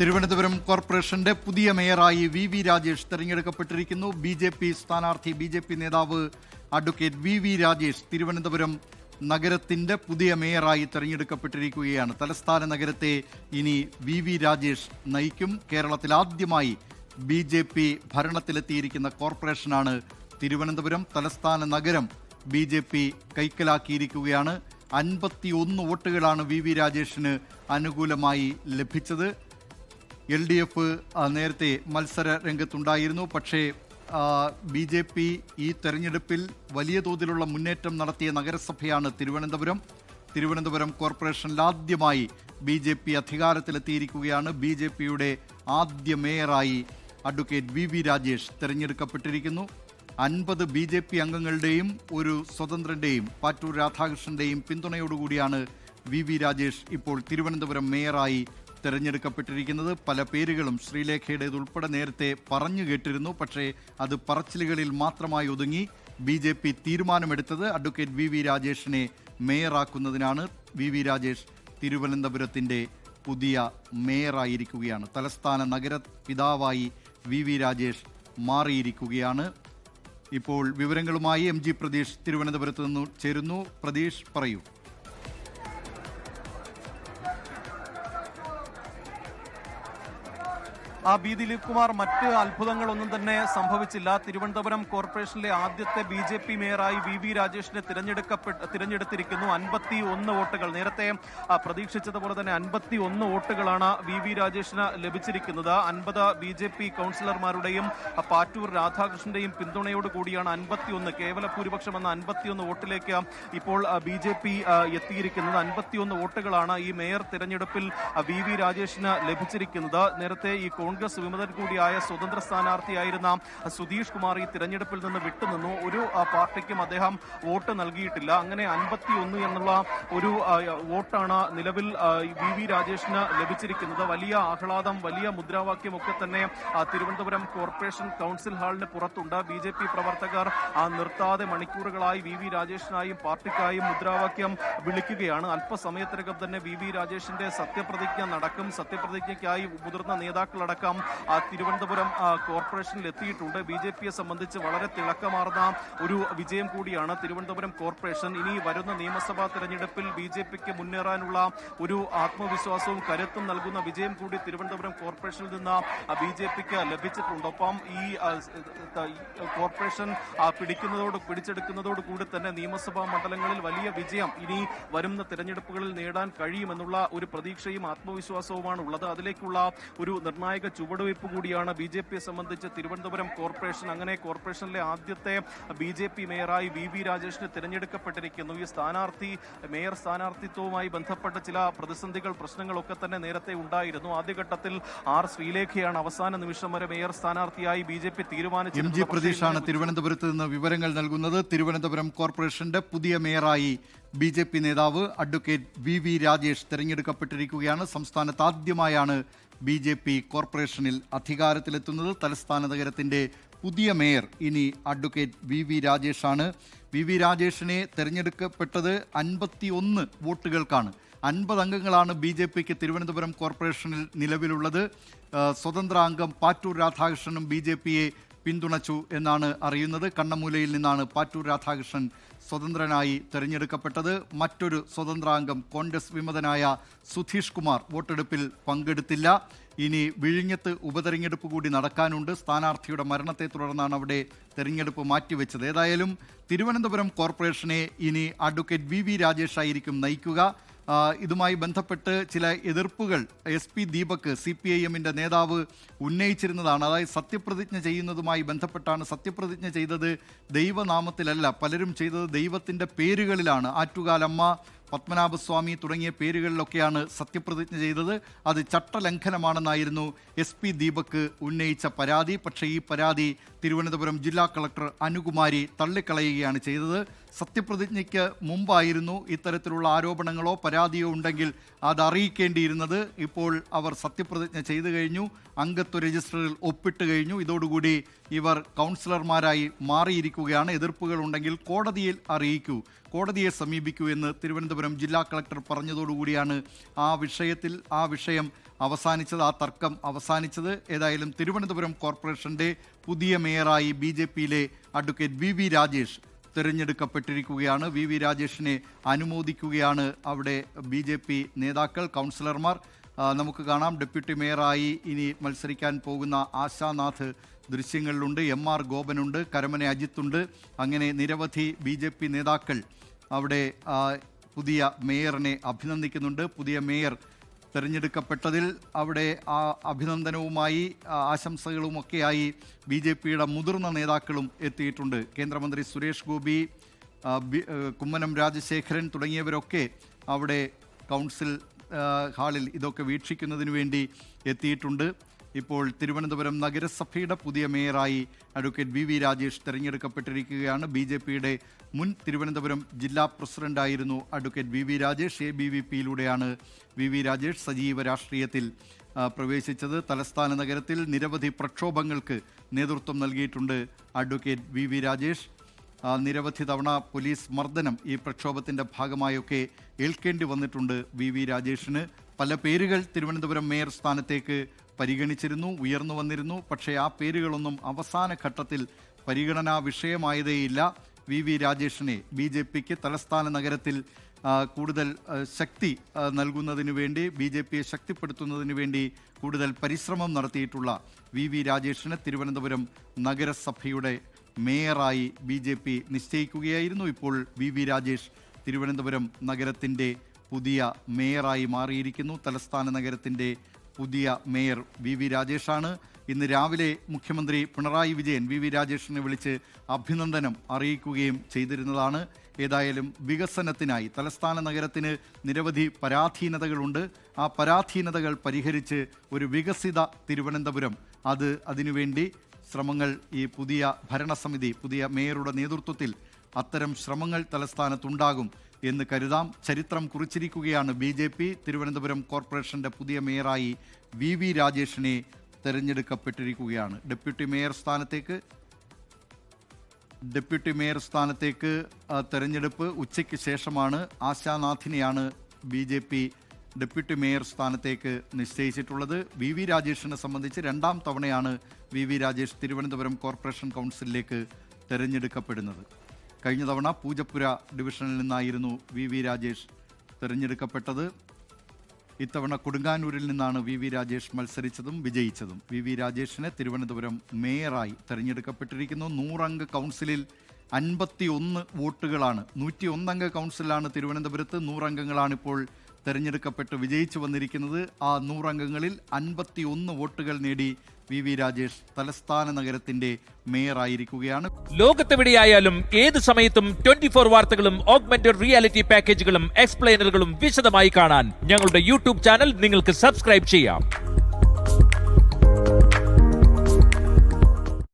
തിരുവനന്തപുരം കോർപ്പറേഷന്റെ പുതിയ മേയറായി വി വി രാജേഷ് തെരഞ്ഞെടുക്കപ്പെട്ടിരിക്കുന്നു. ബി ജെ പി സ്ഥാനാർത്ഥി ബി ജെ പി നേതാവ് advocate V V Rajesh Thiruvananthapuram നഗരത്തിന്റെ പുതിയ മേയറായി തെരഞ്ഞെടുക്കപ്പെട്ടിരിക്കുകയാണ്. തലസ്ഥാന നഗരത്തെ ഇനി വി വി രാജേഷ് നയിക്കും. കേരളത്തിൽ ആദ്യമായി ബി ജെ പി ഭരണത്തിലെത്തിയിരിക്കുന്ന കോർപ്പറേഷനാണ് തിരുവനന്തപുരം. തലസ്ഥാന നഗരം ബി ജെ പി കൈക്കലാക്കിയിരിക്കുകയാണ്. അൻപത്തി ഒന്ന് വോട്ടുകളാണ് വി വി രാജേഷിന് അനുകൂലമായി ലഭിച്ചത്. എൽ ഡി എഫ് നേരത്തെ മത്സര രംഗത്തുണ്ടായിരുന്നു. പക്ഷേ ബി ജെ പി ഈ തെരഞ്ഞെടുപ്പിൽ വലിയ തോതിലുള്ള മുന്നേറ്റം നടത്തിയ നഗരസഭയാണ് തിരുവനന്തപുരം. തിരുവനന്തപുരം കോർപ്പറേഷനിൽ ആദ്യമായി ബി ജെ പി അധികാരത്തിലെത്തിയിരിക്കുകയാണ്. ബി ജെ പിയുടെ ആദ്യ മേയറായി അഡ്വക്കേറ്റ് വി വി രാജേഷ് തിരഞ്ഞെടുക്കപ്പെട്ടിരിക്കുന്നു. അൻപത് ബി ജെ പി അംഗങ്ങളുടെയും ഒരു സ്വതന്ത്രന്റെയും പാറ്റൂർ രാധാകൃഷ്ണന്റെയും പിന്തുണയോടുകൂടിയാണ് വി വി രാജേഷ് ഇപ്പോൾ തിരുവനന്തപുരം മേയറായി തെരഞ്ഞെടുക്കപ്പെട്ടിരിക്കുന്നത്. പല പേരുകളും ശ്രീലേഖയുടേത് ഉൾപ്പെടെ നേരത്തെ പറഞ്ഞു കേട്ടിരുന്നു. പക്ഷേ അത് പറച്ചിലുകളിൽ മാത്രമായി ഒതുങ്ങി. ബി ജെ പി തീരുമാനമെടുത്തത് അഡ്വക്കേറ്റ് വി വി രാജേഷിനെ മേയറാക്കുന്നതിനാണ്. വി വി രാജേഷ് തിരുവനന്തപുരത്തിന്റെ പുതിയ മേയറായിരിക്കുകയാണ്. തലസ്ഥാന നഗര പിതാവായി വി വി രാജേഷ് മാറിയിരിക്കുകയാണ്. ഇപ്പോൾ വിവരങ്ങളുമായി എം ജി പ്രതീഷ് തിരുവനന്തപുരത്ത് നിന്ന് ചേരുന്നു. പ്രതീഷ് പറയൂ. ആ ബി ദിലീപ് കുമാർ മറ്റ് അത്ഭുതങ്ങളൊന്നും തന്നെ സംഭവിച്ചില്ല. തിരുവനന്തപുരം കോർപ്പറേഷനിലെ ആദ്യത്തെ ബി ജെ പി മേയറായി വി വി രാജേഷിനെ തിരഞ്ഞെടുക്കപ്പെട്ട് തിരഞ്ഞെടുത്തിരിക്കുന്നു. അൻപത്തി ഒന്ന് വോട്ടുകൾ. നേരത്തെ പ്രതീക്ഷിച്ചതുപോലെ തന്നെ അൻപത്തി ഒന്ന് വോട്ടുകളാണ് വി വി രാജേഷിന് ലഭിച്ചിരിക്കുന്നത്. അൻപത് ബി ജെ പി കൗൺസിലർമാരുടെയും പാറ്റൂർ രാധാകൃഷ്ണന്റെയും പിന്തുണയോട് കൂടിയാണ് അൻപത്തി ഒന്ന് കേവല ഭൂരിപക്ഷം എന്ന അൻപത്തിയൊന്ന് വോട്ടിലേക്ക് ഇപ്പോൾ ബി ജെ പി എത്തിയിരിക്കുന്നത്. അൻപത്തിയൊന്ന് വോട്ടുകളാണ് ഈ മേയർ തിരഞ്ഞെടുപ്പിൽ വി വി രാജേഷിന് ലഭിച്ചിരിക്കുന്നത്. നേരത്തെ ഈ കോൺഗ്രസ് വിമതൻ കൂടിയായ സ്വതന്ത്ര സ്ഥാനാർത്ഥിയായിരുന്ന സുധീഷ് കുമാർ ഈ തിരഞ്ഞെടുപ്പിൽ നിന്ന് വിട്ടുനിന്നു. ഒരു പാർട്ടിക്കും അദ്ദേഹം വോട്ട് നൽകിയിട്ടില്ല. അങ്ങനെ അൻപത്തി ഒന്ന് എന്നുള്ള ഒരു വോട്ടാണ് നിലവിൽ വി വി രാജേഷിന് ലഭിച്ചിരിക്കുന്നത്. വലിയ ആഹ്ലാദം വലിയ മുദ്രാവാക്യമൊക്കെ തന്നെ തിരുവനന്തപുരം കോർപ്പറേഷൻ കൗൺസിൽ ഹാളിന് പുറത്തുണ്ട്. ബി ജെ പി പ്രവർത്തകർ നിർത്താതെ മണിക്കൂറുകളായി വി വി രാജേഷിനായും പാർട്ടിക്കായും മുദ്രാവാക്യം വിളിക്കുകയാണ്. അല്പസമയത്തിനകം തന്നെ വി വി രാജേഷിന്റെ സത്യപ്രതിജ്ഞ നടക്കും. സത്യപ്രതിജ്ഞയ്ക്കായി മുതിർന്ന നേതാക്കളടക്കം ആ, തിരുവനന്തപുരം കോർപ്പറേഷനിൽ എത്തിയിട്ടുണ്ട്. ബി ജെ പിയെ സംബന്ധിച്ച് വളരെ തിളക്കമാർന്ന ഒരു വിജയം കൂടിയാണ് തിരുവനന്തപുരം കോർപ്പറേഷൻ. ഇനി വരുന്ന നിയമസഭാ തെരഞ്ഞെടുപ്പിൽ ബി ജെ പിക്ക് മുന്നേറാനുള്ള ഒരു ആത്മവിശ്വാസവും കരുത്തും നൽകുന്ന വിജയം കൂടി തിരുവനന്തപുരം കോർപ്പറേഷനിൽ നിന്ന് ബി ജെ പിക്ക് ലഭിച്ചിട്ടുണ്ട്. ഒപ്പം ഈ കോർപ്പറേഷൻ പിടിക്കുന്നതോട് പിടിച്ചെടുക്കുന്നതോട് കൂടി തന്നെ നിയമസഭാ മണ്ഡലങ്ങളിൽ വലിയ വിജയം ഇനി വരുന്ന തെരഞ്ഞെടുപ്പുകളിൽ നേടാൻ കഴിയുമെന്നുള്ള ഒരു പ്രതീക്ഷയും ആത്മവിശ്വാസവുമാണ് ഉള്ളത്. അതിലേക്കുള്ള ഒരു നിർണായക ചുവടുവയ്പ് കൂടിയാണ് ബി ജെ പിയെ സംബന്ധിച്ച് തിരുവനന്തപുരം കോർപ്പറേഷൻ. അങ്ങനെ കോർപ്പറേഷനിലെ ആദ്യത്തെ ബി ജെ പി മേയറായി വി വി രാജേഷിന് തിരഞ്ഞെടുക്കപ്പെട്ടിരിക്കുന്നു. ഈ സ്ഥാനാർത്ഥി മേയർ സ്ഥാനാർത്ഥിത്വവുമായി ബന്ധപ്പെട്ട ചില പ്രതിസന്ധികൾ പ്രശ്നങ്ങളൊക്കെ തന്നെ നേരത്തെ ഉണ്ടായിരുന്നു. ആദ്യഘട്ടത്തിൽ ആർ ശ്രീലേഖയാണ് അവസാന നിമിഷം വരെ മേയർ സ്ഥാനാർത്ഥിയായി ബി ജെ പി ഇന്നലെ തിരുവനന്തപുരത്ത് നിന്ന് വിവരങ്ങൾ നൽകുന്നത്. തിരുവനന്തപുരം കോർപ്പറേഷന്റെ പുതിയ മേയറായി ബി ജെ പി നേതാവ് അഡ്വക്കേറ്റ് വി വി രാജേഷ് തെരഞ്ഞെടുക്കപ്പെട്ടിരിക്കുകയാണ്. സംസ്ഥാനത്ത് ആദ്യമായാണ് ബി ജെ പി കോർപ്പറേഷനിൽ അധികാരത്തിലെത്തുന്നത് തലസ്ഥാന നഗരത്തിന്റെ പുതിയ മേയർ ഇനി അഡ്വക്കേറ്റ് വി വി രാജേഷാണ്. വി വി രാജേഷിനെ തെരഞ്ഞെടുക്കപ്പെട്ടത് അൻപത്തി ഒന്ന് വോട്ടുകൾക്കാണ്. അൻപത് അംഗങ്ങളാണ് ബി ജെ പിക്ക് തിരുവനന്തപുരം കോർപ്പറേഷനിൽ നിലവിലുള്ളത്. സ്വതന്ത്ര അംഗം പാറ്റൂർ രാധാകൃഷ്ണനും ബി ജെ പിയെ പിന്തുണച്ചു എന്നാണ് അറിയുന്നത്. കണ്ണമൂലയിൽ നിന്നാണ് പാറ്റൂർ രാധാകൃഷ്ണൻ സ്വതന്ത്രനായി തെരഞ്ഞെടുക്കപ്പെട്ടത്. മറ്റൊരു സ്വതന്ത്രാംഗം കോൺഗ്രസ് വിമതനായ സുധീഷ് കുമാർ വോട്ടെടുപ്പിൽ പങ്കെടുത്തില്ല. ഇനി വിഴിഞ്ഞത്ത് ഉപതെരഞ്ഞെടുപ്പ് കൂടി നടക്കാനുണ്ട്. സ്ഥാനാർത്ഥിയുടെ മരണത്തെ തുടർന്നാണ് അവിടെ തെരഞ്ഞെടുപ്പ് മാറ്റിവെച്ചത്. ഏതായാലും തിരുവനന്തപുരം കോർപ്പറേഷനെ ഇനി അഡ്വക്കേറ്റ് വി വി രാജേഷ് ആയിരിക്കും നയിക്കുക. ഇതുമായി ബന്ധപ്പെട്ട് ചില എതിർപ്പുകൾ S P Deepak C P I എമ്മിന്റെ നേതാവ് ഉന്നയിച്ചിരുന്നതാണ്. അതായത് സത്യപ്രതിജ്ഞ ചെയ്യുന്നതുമായി ബന്ധപ്പെട്ടാണ് സത്യപ്രതിജ്ഞ ചെയ്തത് ദൈവനാമത്തിലല്ല പലരും ചെയ്തത് ദൈവത്തിന്റെ പേരുകളിലാണ്. ആറ്റുകാലമ്മ പത്മനാഭസ്വാമി തുടങ്ങിയ പേരുകളിലൊക്കെയാണ് സത്യപ്രതിജ്ഞ ചെയ്തത്. അത് ചട്ടലംഘനമാണെന്നായിരുന്നു എസ് പി ദീപക് ഉന്നയിച്ച പരാതി. പക്ഷേ ഈ പരാതി തിരുവനന്തപുരം ജില്ലാ കളക്ടർ അനുകുമാരി തള്ളിക്കളയുകയാണ് ചെയ്തത്. സത്യപ്രതിജ്ഞയ്ക്ക് മുമ്പായിരുന്നു ഇത്തരത്തിലുള്ള ആരോപണങ്ങളോ പരാതിയോ ഉണ്ടെങ്കിൽ അത് അറിയിക്കേണ്ടിയിരുന്നത്. ഇപ്പോൾ അവർ സത്യപ്രതിജ്ഞ ചെയ്തു കഴിഞ്ഞു. അംഗത്വ രജിസ്റ്ററിൽ ഒപ്പിട്ട് കഴിഞ്ഞു. ഇതോടുകൂടി ഇവർ കൗൺസിലർമാരായി മാറിയിരിക്കുകയാണ്. എതിർപ്പുകൾ ഉണ്ടെങ്കിൽ കോടതിയിൽ അറിയിക്കൂ. കോടതിയെ സമീപിക്കൂ എന്ന് തിരുവനന്തപുരം ജില്ലാ കളക്ടർ പറഞ്ഞതോടുകൂടിയാണ് ആ വിഷയത്തിൽ ആ വിഷയം അവസാനിച്ചത് ആ തർക്കം അവസാനിച്ചത്. ഏതായാലും തിരുവനന്തപുരം കോർപ്പറേഷന്റെ പുതിയ മേയറായി ബി ജെ പിയിലെ അഡ്വക്കേറ്റ് വി വി രാജേഷ് തിരഞ്ഞെടുക്കപ്പെട്ടിരിക്കുകയാണ്. വി. വി. രാജേഷിനെ അനുമോദിക്കുകയാണ് അവിടെ ബി. ജെ. പി. നേതാക്കൾ കൗൺസിലർമാർ. നമുക്ക് കാണാം. ഡെപ്യൂട്ടി മേയറായി ഇനി മത്സരിക്കാൻ പോകുന്ന ആശാനാഥ് ദൃശ്യങ്ങളിലുണ്ട്. എം. ആർ. ഗോപനുണ്ട് കരമന അജിത്തുണ്ട്. അങ്ങനെ നിരവധി ബി. ജെ. പി. നേതാക്കൾ അവിടെ പുതിയ മേയറിനെ അഭിനന്ദിക്കുന്നുണ്ട്. പുതിയ മേയർ തിരഞ്ഞെടുക്കപ്പെട്ടതിൽ അവിടെ ആ അഭിനന്ദനവുമായി ആശംസകളുമൊക്കെയായി ബി ജെ പിയുടെ മുതിർന്ന നേതാക്കളും എത്തിയിട്ടുണ്ട്. കേന്ദ്രമന്ത്രി സുരേഷ് ഗോപി കുമ്മനം രാജശേഖരൻ തുടങ്ങിയവരൊക്കെ അവിടെ കൗൺസിൽ ഹാളിൽ ഇതൊക്കെ വീക്ഷിക്കുന്നതിന് വേണ്ടി എത്തിയിട്ടുണ്ട്. ഇപ്പോൾ തിരുവനന്തപുരം നഗരസഭയുടെ പുതിയ മേയറായി അഡ്വക്കേറ്റ് വി വി രാജേഷ് തെരഞ്ഞെടുക്കപ്പെട്ടിരിക്കുകയാണ്. ബി ജെ പിയുടെ മുൻ തിരുവനന്തപുരം ജില്ലാ പ്രസിഡന്റായിരുന്നു advocate V V Rajesh. A B V പിയിലൂടെയാണ് V V Rajesh സജീവ രാഷ്ട്രീയത്തിൽ പ്രവേശിച്ചത്. തലസ്ഥാന നഗരത്തിൽ നിരവധി പ്രക്ഷോഭങ്ങൾക്ക് നേതൃത്വം നൽകിയിട്ടുണ്ട് അഡ്വക്കേറ്റ് വി വി രാജേഷ്. നിരവധി തവണ പോലീസ് മർദ്ദനം ഈ പ്രക്ഷോഭത്തിന്റെ ഭാഗമായൊക്കെ ഏൽക്കേണ്ടി വന്നിട്ടുണ്ട് വി വി രാജേഷിന്. പല പേരുകൾ തിരുവനന്തപുരം മേയർ സ്ഥാനത്തേക്ക് പരിഗണിച്ചിരുന്നു ഉയർന്നു വന്നിരുന്നു. പക്ഷേ ആ പേരുകളൊന്നും അവസാന ഘട്ടത്തിൽ പരിഗണനാ വിഷയമായതേയില്ല. വി വി രാജേഷിനെ ബി ജെ പിക്ക് തലസ്ഥാന നഗരത്തിൽ കൂടുതൽ ശക്തി നൽകുന്നതിന് വേണ്ടി ബി ജെ പിയെ ശക്തിപ്പെടുത്തുന്നതിന് വേണ്ടി കൂടുതൽ പരിശ്രമം നടത്തിയിട്ടുള്ള വി വി രാജേഷിനെ തിരുവനന്തപുരം നഗരസഭയുടെ മേയറായി ബി ജെ പി നിശ്ചയിക്കുകയായിരുന്നു. ഇപ്പോൾ വി വി രാജേഷ് തിരുവനന്തപുരം നഗരത്തിന്റെ പുതിയ മേയറായി മാറിയിരിക്കുന്നു. തലസ്ഥാന നഗരത്തിന്റെ പുതിയ മേയർ വി വി രാജേഷാണ്. ഇന്ന് രാവിലെ മുഖ്യമന്ത്രി പിണറായി വിജയൻ വി വി രാജേഷിനെ വിളിച്ച് അഭിനന്ദനം അറിയിക്കുകയും ചെയ്തിരുന്നതാണ്. ഏതായാലും വികസനത്തിനായി തലസ്ഥാന നഗരത്തിന് നിരവധി പരാധീനതകളുണ്ട്. ആ പരാധീനതകൾ പരിഹരിച്ച് ഒരു വികസിത തിരുവനന്തപുരം. അത് അതിനുവേണ്ടി ശ്രമങ്ങൾ ഈ പുതിയ ഭരണസമിതി പുതിയ മേയറുടെ നേതൃത്വത്തിൽ അത്തരം ശ്രമങ്ങൾ തലസ്ഥാനത്തുണ്ടാകും എന്ന് കരുതാം. ചരിത്രം കുറിച്ചിരിക്കുകയാണ് ബി ജെ പി. തിരുവനന്തപുരം കോർപ്പറേഷന്റെ പുതിയ മേയറായി വി വി രാജേഷിനെ തെരഞ്ഞെടുക്കപ്പെട്ടിരിക്കുകയാണ്. ഡെപ്യൂട്ടി മേയർ സ്ഥാനത്തേക്ക് ഡെപ്യൂട്ടി മേയർ സ്ഥാനത്തേക്ക് തെരഞ്ഞെടുപ്പ് ഉച്ചയ്ക്ക് ശേഷമാണ് ആശാനാഥിനെയാണ് B J P deputy mayor സ്ഥാനത്തേക്ക് നിശ്ചയിച്ചിട്ടുള്ളത്. വി വി രാജേഷിനെ സംബന്ധിച്ച് രണ്ടാം തവണയാണ് V V Rajesh Thiruvananthapuram corporation കൗൺസിലിലേക്ക് തെരഞ്ഞെടുക്കപ്പെടുന്നത്. കഴിഞ്ഞ തവണ പൂജപ്പുര ഡിവിഷനിൽ നിന്നായിരുന്നു വി വി രാജേഷ് തിരഞ്ഞെടുക്കപ്പെട്ടത്. ഇത്തവണ കൊടുങ്ങാനൂരിൽ നിന്നാണ് വി വി രാജേഷ് മത്സരിച്ചതും വിജയിച്ചതും. വി വി രാജേഷിനെ തിരുവനന്തപുരം മേയറായി തെരഞ്ഞെടുക്കപ്പെട്ടിരിക്കുന്നു. നൂറംഗ കൗൺസിലിൽ അൻപത്തി ഒന്ന് വോട്ടുകളാണ്. നൂറ്റി ഒന്നംഗ കൗൺസിലാണ് തിരുവനന്തപുരത്ത് നൂറംഗങ്ങളാണ് ഇപ്പോൾ തെരഞ്ഞെടുക്കപ്പെട്ട് വിജയിച്ചു വന്നിരിക്കുന്നത് ആ നൂറംഗങ്ങളിൽ അൻപത്തി ഒന്ന് വോട്ടുകൾ നേടി വി വി രാജേഷ് തലസ്ഥാന നഗരത്തിന്റെ മേയറായിരിക്കുകയാണ്. ലോകത്തെവിടെയായാലും ഏത് സമയത്തും ട്വന്റി ഫോർ വാർത്തകളും ഓഗ്മെന്റഡ് റിയാലിറ്റി പാക്കേജുകളും എക്സ്പ്ലെയിനറുകളും വിശദമായി കാണാൻ ഞങ്ങളുടെ യൂട്യൂബ് ചാനൽ നിങ്ങൾക്ക് സബ്സ്ക്രൈബ് ചെയ്യാം.